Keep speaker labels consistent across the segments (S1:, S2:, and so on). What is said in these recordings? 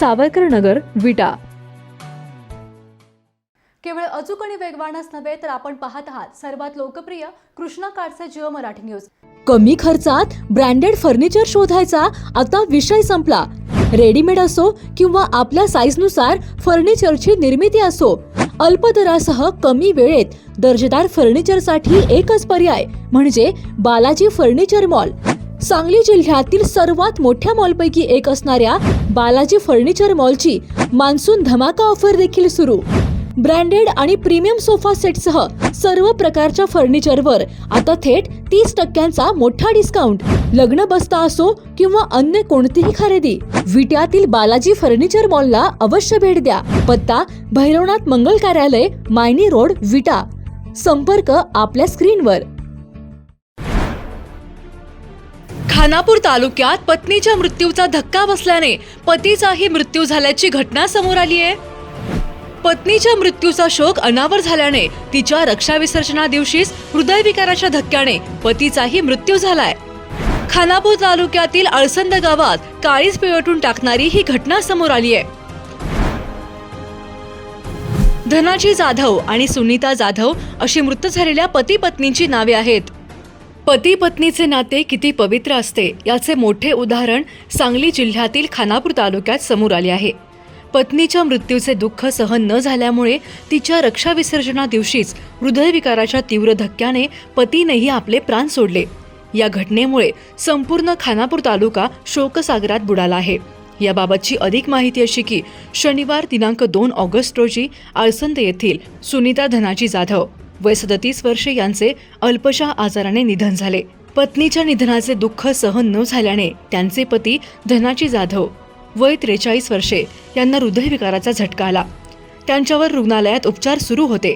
S1: सावरकर नगर विटा.
S2: केवळ अचूक आणि वेगवानच नव्हे तर आपण पाहत आहात सर्वात लोकप्रिय कृष्णा काडचे जिओ मराठी न्यूज.
S1: कमी खर्चात ब्रँडेड फर्निचर शोधायचा आता विषय संपला. रेडीमेड असो किंवा आपल्या साईजनुसार फर्निचरची निर्मिती असो अल्प दरासह कमी वेळेत दर्जेदार फर्निचरसाठी एकच पर्याय म्हणजे बालाजी फर्निचर मॉल. सांगली जिल्ह्यातील सर्वात मोठ्या मॉलपैकी एक असणाऱ्या बालाजी फर्निचर मॉलची मान्सून धमाका ऑफर देखील सुरू. ब्रँडेड आणि प्रीमियम सोफा सेटसह सर्व प्रकारच्या फर्निचरवर आता थेट तीस टक्क्यांचा मोठा डिस्काउंट लग्न बसता असो किंवा अन्य कोणतीही खरेदी विट्यातील बालाजी फर्निचर मॉलला अवश्य भेट द्या. पत्ता भैरवनाथ मंगल कार्यालय मायनी रोड विटा. संपर्क आपल्या स्क्रीनवर. खानापूर तालुक्यात पत्नीच्या मृत्यूचा धक्का बसल्याने पतीचाही मृत्यू झाल्याची घटना समोर आली आहे. पत्नीच्या मृत्यूचा शोक अनावर झाल्याने तिच्या रक्षाविसर्जना दिवशीच हृदयविकाराच्या धक्क्याने पतीचाही मृत्यू झालाय. खानापूर तालुक्यातील अळसंद गावात काळीच पिळवटून टाकणारी ही घटना समोर आली आहे. धनाजी जाधव आणि सुनीता जाधव अशी मृत झालेल्या पती पत्नींची नावे आहेत. पती पत्नीचे नाते किती पवित्र असते याचे मोठे उदाहरण सांगली जिल्ह्यातील खानापूर तालुक्यात समोर आले आहे. पत्नीच्या मृत्यूचे दुःख सहन न झाल्यामुळे तिच्या रक्षाविसर्जना दिवशीच हृदयविकाराच्या तीव्र धक्क्याने पतीनेही आपले प्राण सोडले. या घटनेमुळे संपूर्ण खानापूर तालुका शोकसागरात बुडाला आहे. याबाबतची अधिक माहिती अशी की शनिवार दिनांक दोन ऑगस्ट रोजी आळसंद येथील सुनीता धनाजी जाधव वय सदतीस वर्षे यांचे अल्पशा आजाराने निधन झाले. पत्नीच्या निधनाचे दुःख सहन न झाल्याने त्यांचे पती धनाजी जाधव वय त्रेचाळीस वर्षे यांना हृदयविकाराचा झटका आला. त्यांच्यावर रुग्णालयात उपचार सुरू होते.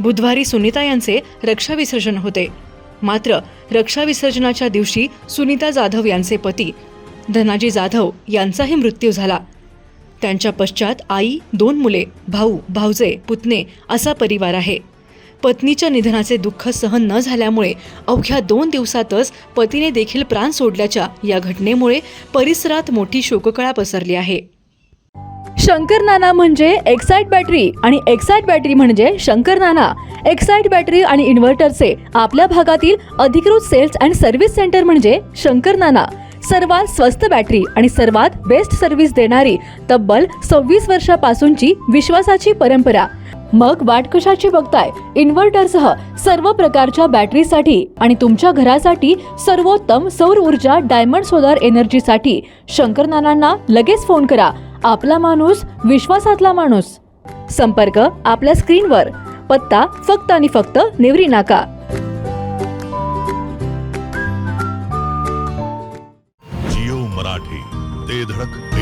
S1: बुधवारी सुनीता यांचे रक्षाविसर्जन होते. मात्र रक्षाविसर्जनाच्या दिवशी सुनीता जाधव यांचे पती धनाजी जाधव यांचाही मृत्यू झाला. त्यांच्या पश्चात आई दोन मुले भाऊ भाऊजे पुतणे असा परिवार आहे. पत्नीच्या निधनाचे दुःख सहन न झाल्यामुळे अवघ्या दोन दिवसातच पतीने देखील प्राण सोडल्याच्या या घटनेमुळे परिसरात मोठी शोककळा पसरली आहे. शंकर नाना म्हणजे एक्साईट बॅटरी आणि एक्साईट बॅटरी म्हणजे शंकर नाना. एक्साईट बॅटरी आणि इन्व्हर्टरचे आपल्या भागातील अधिकृत सेल्स अँड सर्व्हिस सेंटर म्हणजे शंकर नाना. सर्वात स्वस्त बॅटरी आणि सर्वात बेस्ट सर्व्हिस देणारी तब्बल सव्वीस वर्षापासूनची विश्वासाची परंपरा. मग वाट कशाची बघताय? इन्व्हर्टरसह सर्व प्रकारच्या बॅटरीसाठी आणि तुमच्या घरासाठी सर्वोत्तम सौर ऊर्जा डायमंड सोलार एनर्जीसाठी शंकर नानांना लगेच फोन करा. आपला माणूस विश्वासातला माणूस. संपर्क आपल्या स्क्रीनवर. पत्ता फक्त आणि फक्त नेवरी नाका.
S3: जिओ मराठी ते धडक ते धडक